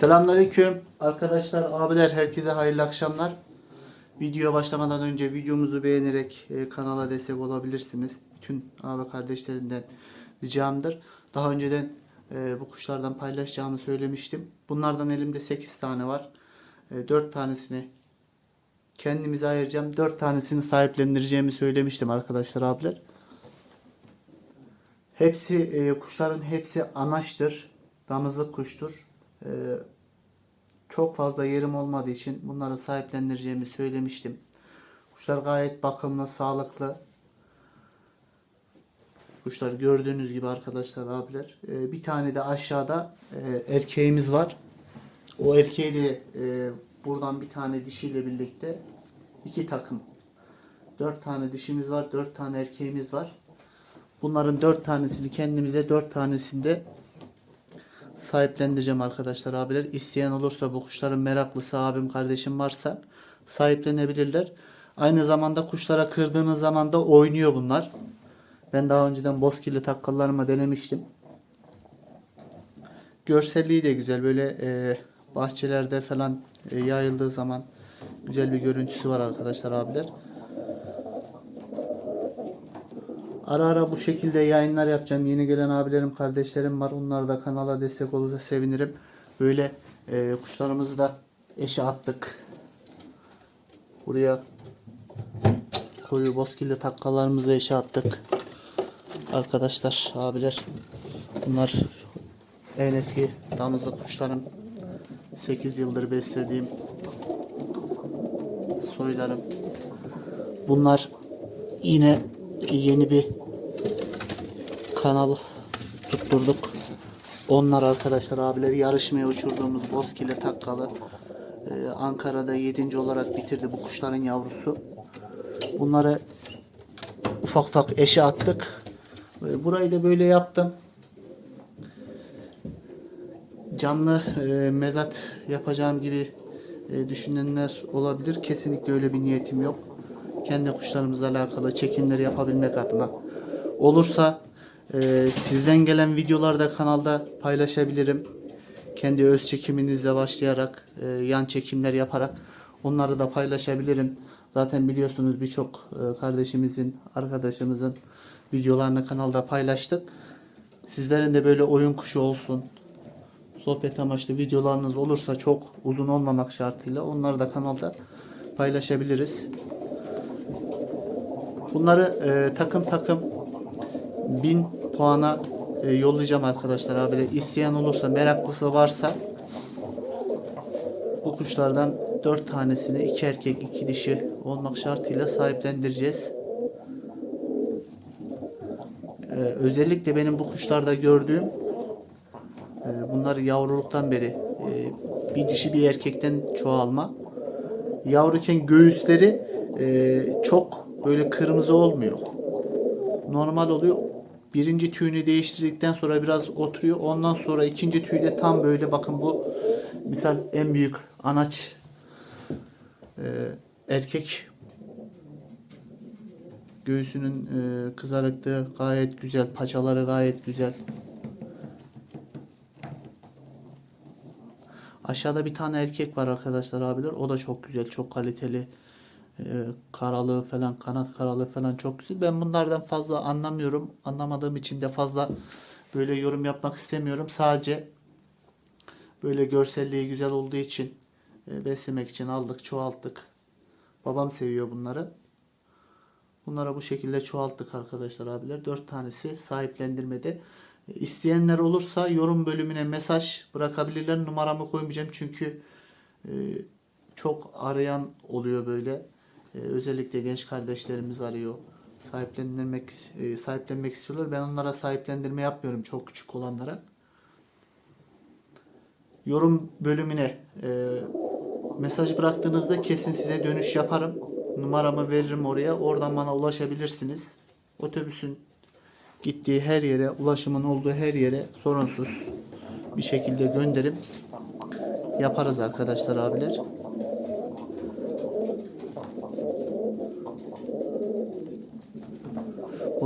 Selamünaleyküm arkadaşlar, abiler herkese hayırlı akşamlar. Video başlamadan önce videomuzu beğenerek e, kanala destek olabilirsiniz. Bütün abi kardeşlerimden ricamdır. Daha önceden e, bu kuşlardan paylaşacağımı söylemiştim. Bunlardan elimde 8 tane var. E, 4 tanesini kendimize ayıracağım. 4 tanesini sahiplendireceğimi söylemiştim arkadaşlar abiler. Hepsi e, kuşların hepsi anaçtır. Damızlık kuştur. E, çok fazla yerim olmadığı için bunları sahiplendireceğimi söylemiştim. Kuşlar gayet bakımlı, sağlıklı. Kuşlar gördüğünüz gibi arkadaşlar abiler. E, bir tane de aşağıda e, erkeğimiz var. O erkeği de e, buradan bir tane dişiyle birlikte iki takım. Dört tane dişimiz var, dört tane erkeğimiz var. Bunların dört tanesini kendimize, dört tanesinde sahiplendireceğim arkadaşlar abiler. İsteyen olursa bu kuşların meraklısı abim kardeşim varsa sahiplenebilirler. Aynı zamanda kuşlara kırdığınız zaman da oynuyor bunlar. Ben daha önceden bozkirli takkallarıma denemiştim. Görselliği de güzel. Böyle e, bahçelerde falan e, yayıldığı zaman güzel bir görüntüsü var arkadaşlar abiler. Ara ara bu şekilde yayınlar yapacağım. Yeni gelen abilerim, kardeşlerim var. Onlar da kanala destek olursa sevinirim. Böyle e, kuşlarımızı da eşe attık. Buraya koyu bozkirli takkalarımızı eşe attık. Arkadaşlar, abiler. Bunlar en eski damızlık kuşlarım. 8 yıldır beslediğim soylarım. Bunlar yine yeni bir kanal tutturduk. Onlar arkadaşlar abileri yarışmaya uçurduğumuz Bozkirli Takkalı. Ee, Ankara'da 7. olarak bitirdi bu kuşların yavrusu. Bunları ufak ufak eşe attık. Ee, burayı da böyle yaptım. Canlı e, mezat yapacağım gibi e, düşünenler olabilir. Kesinlikle öyle bir niyetim yok kendi kuşlarımızla alakalı çekimleri yapabilmek adına. Olursa e, sizden gelen videolarda kanalda paylaşabilirim. Kendi öz çekiminizle başlayarak e, yan çekimler yaparak onları da paylaşabilirim. Zaten biliyorsunuz birçok e, kardeşimizin, arkadaşımızın videolarını kanalda paylaştık. Sizlerin de böyle oyun kuşu olsun, sohbet amaçlı videolarınız olursa çok uzun olmamak şartıyla onları da kanalda paylaşabiliriz. Bunları e, takım takım 1000 puana e, yollayacağım arkadaşlar abiler. İsteyen olursa, meraklısı varsa bu kuşlardan 4 tanesini iki erkek iki dişi olmak şartıyla sahiplendireceğiz. E, özellikle benim bu kuşlarda gördüğüm e, bunlar yavruluktan beri e, bir dişi bir erkekten çoğalma. Yavruken göğüsleri e, çok böyle kırmızı olmuyor. Normal oluyor. Birinci tüyünü değiştirdikten sonra biraz oturuyor. Ondan sonra ikinci tüyde tam böyle bakın bu misal en büyük anaç e, erkek göğsünün e, kızarıklığı gayet güzel. Paçaları gayet güzel. Aşağıda bir tane erkek var arkadaşlar abiler. O da çok güzel, çok kaliteli. Ee, karalığı falan, kanat karalığı falan çok güzel. Ben bunlardan fazla anlamıyorum. Anlamadığım için de fazla böyle yorum yapmak istemiyorum. Sadece böyle görselliği güzel olduğu için e, beslemek için aldık, çoğalttık. Babam seviyor bunları. Bunlara bu şekilde çoğalttık arkadaşlar abiler. Dört tanesi sahiplendirmede. E, İsteyenler olursa yorum bölümüne mesaj bırakabilirler. Numaramı koymayacağım çünkü e, çok arayan oluyor böyle. E, özellikle genç kardeşlerimiz arıyor. Sahiplendirmek e, sahiplenmek istiyorlar. Ben onlara sahiplendirme yapmıyorum çok küçük olanlara. Yorum bölümüne e, mesaj bıraktığınızda kesin size dönüş yaparım. Numaramı veririm oraya. Oradan bana ulaşabilirsiniz. Otobüsün gittiği her yere, ulaşımın olduğu her yere sorunsuz bir şekilde gönderim yaparız arkadaşlar abiler.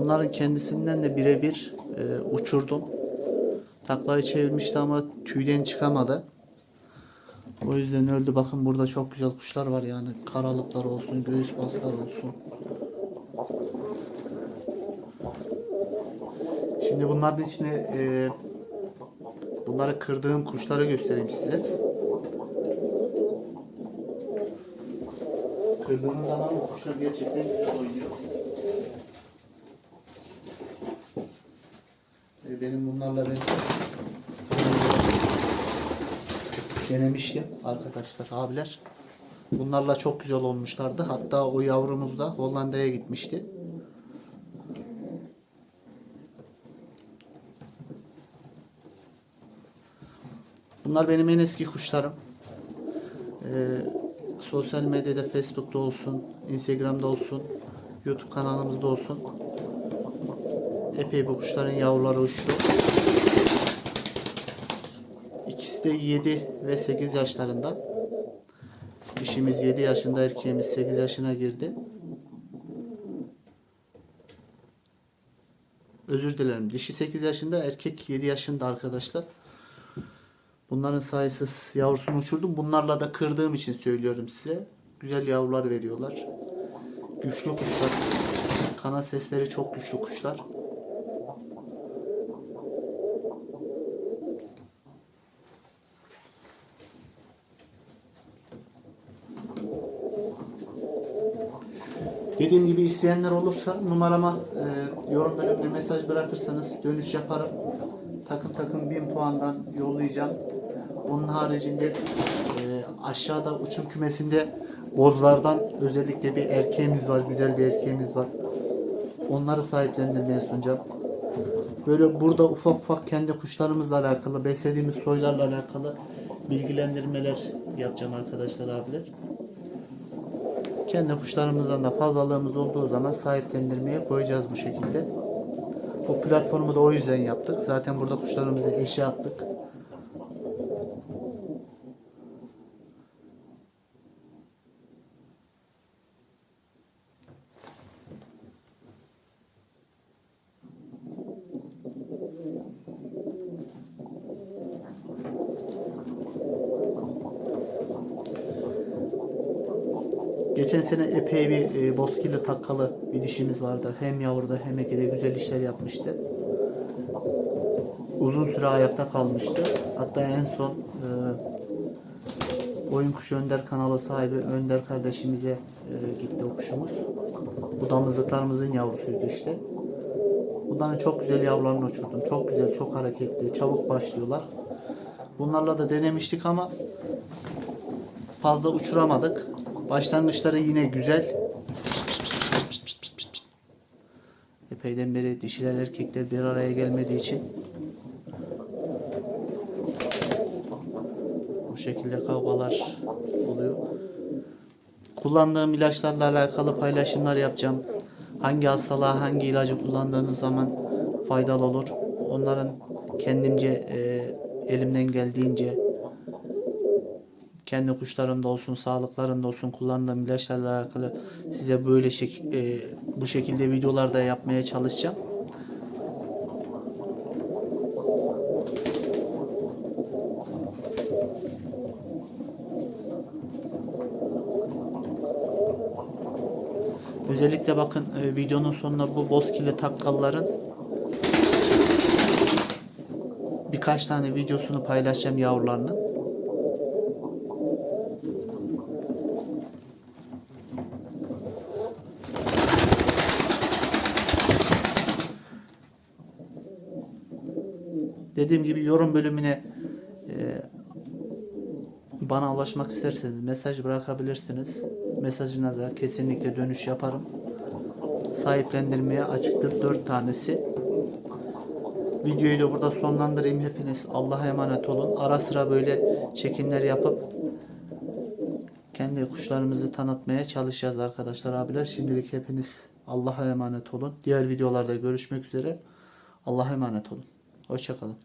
Bunların kendisinden de birebir e, uçurdum. Taklayı çevirmişti ama tüyden çıkamadı. O yüzden öldü. Bakın burada çok güzel kuşlar var yani. Karalıklar olsun, göğüs baslar olsun. Şimdi bunların içine e, bunları kırdığım kuşları göstereyim size. Kırdığınız zaman kuşlar gerçekten güzel oynuyor. Benim bunlarla ben denemiştim arkadaşlar abiler. Bunlarla çok güzel olmuşlardı. Hatta o yavrumuz da Hollanda'ya gitmişti. Bunlar benim en eski kuşlarım. Ee, sosyal medyada Facebook'ta olsun, Instagram'da olsun, YouTube kanalımızda olsun. Epey bu kuşların yavruları uçtu. İkisi de 7 ve 8 yaşlarında. Dişimiz 7 yaşında, erkeğimiz 8 yaşına girdi. Özür dilerim. Dişi 8 yaşında, erkek 7 yaşında arkadaşlar. Bunların sayısız yavrusunu uçurdum. Bunlarla da kırdığım için söylüyorum size. Güzel yavrular veriyorlar. Güçlü kuşlar. Kanat sesleri çok güçlü kuşlar. Dediğim gibi isteyenler olursa numarama e, yorum bölümüne mesaj bırakırsanız dönüş yaparım. Takım takım 1000 puandan yollayacağım. Onun haricinde e, aşağıda uçum kümesinde bozlardan özellikle bir erkeğimiz var. Güzel bir erkeğimiz var. Onları sahiplendirmeye sunacağım. Böyle burada ufak ufak kendi kuşlarımızla alakalı, beslediğimiz soylarla alakalı bilgilendirmeler yapacağım arkadaşlar abiler. Kendi kuşlarımızdan da fazlalığımız olduğu zaman sahiplendirmeye koyacağız bu şekilde. Bu platformu da o yüzden yaptık. Zaten burada kuşlarımızı eşe attık. Geçen sene epey bir e, bozkirli takkalı bir dişimiz vardı. Hem yavruda hem ekede güzel işler yapmıştı. Uzun süre ayakta kalmıştı. Hatta en son e, Oyun Kuşu Önder kanalı sahibi Önder kardeşimize e, gitti o kuşumuz. Bu damızlıklarımızın yavrusuydu işte. Bunların çok güzel yavrularını uçurdum. Çok güzel, çok hareketli, çabuk başlıyorlar. Bunlarla da denemiştik ama fazla uçuramadık. Başlangıçları yine güzel. Epeyden beri dişiler erkekler bir araya gelmediği için bu şekilde kavgalar oluyor. Kullandığım ilaçlarla alakalı paylaşımlar yapacağım. Hangi hastalığa hangi ilacı kullandığınız zaman faydalı olur. Onların kendimce e, elimden geldiğince kendi kuşlarımda olsun, sağlıklarında olsun kullandığım ilaçlarla alakalı size böyle şek e, bu şekilde videolarda yapmaya çalışacağım. Özellikle bakın e, videonun sonunda bu bozkirli takkalların birkaç tane videosunu paylaşacağım yavrularının. Dediğim gibi yorum bölümüne e, bana ulaşmak isterseniz mesaj bırakabilirsiniz. Mesajına da kesinlikle dönüş yaparım. Sahiplendirmeye açıktır 4 tanesi. Videoyu da burada sonlandırayım. Hepiniz Allah'a emanet olun. Ara sıra böyle çekimler yapıp kendi kuşlarımızı tanıtmaya çalışacağız arkadaşlar abiler. Şimdilik hepiniz Allah'a emanet olun. Diğer videolarda görüşmek üzere. Allah'a emanet olun. Hoşçakalın.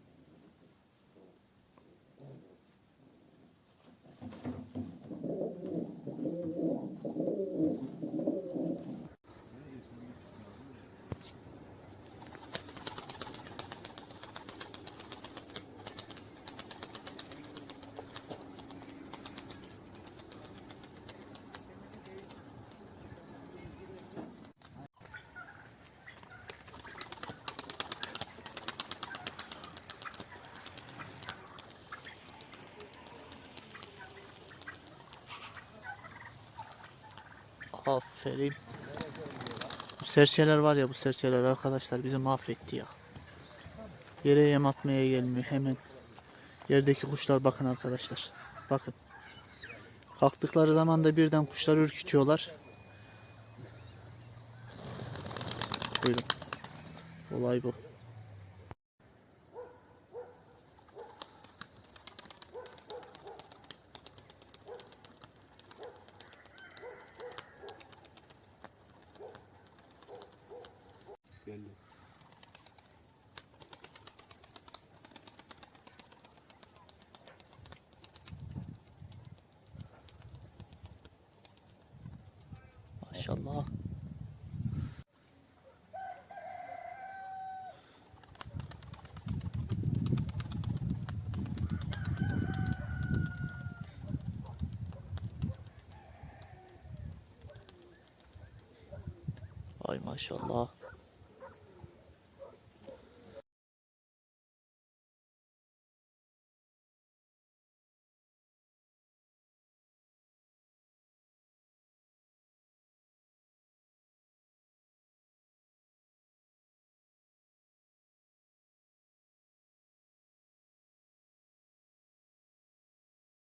Aferin. Bu serçeler var ya bu serçeler arkadaşlar bizi mahvetti ya. Yere yem atmaya gelmiyor hemen. Yerdeki kuşlar bakın arkadaşlar. Bakın. Kalktıkları zaman da birden kuşları ürkütüyorlar. Buyurun. Olay bu. Maşallah. Ay maşallah.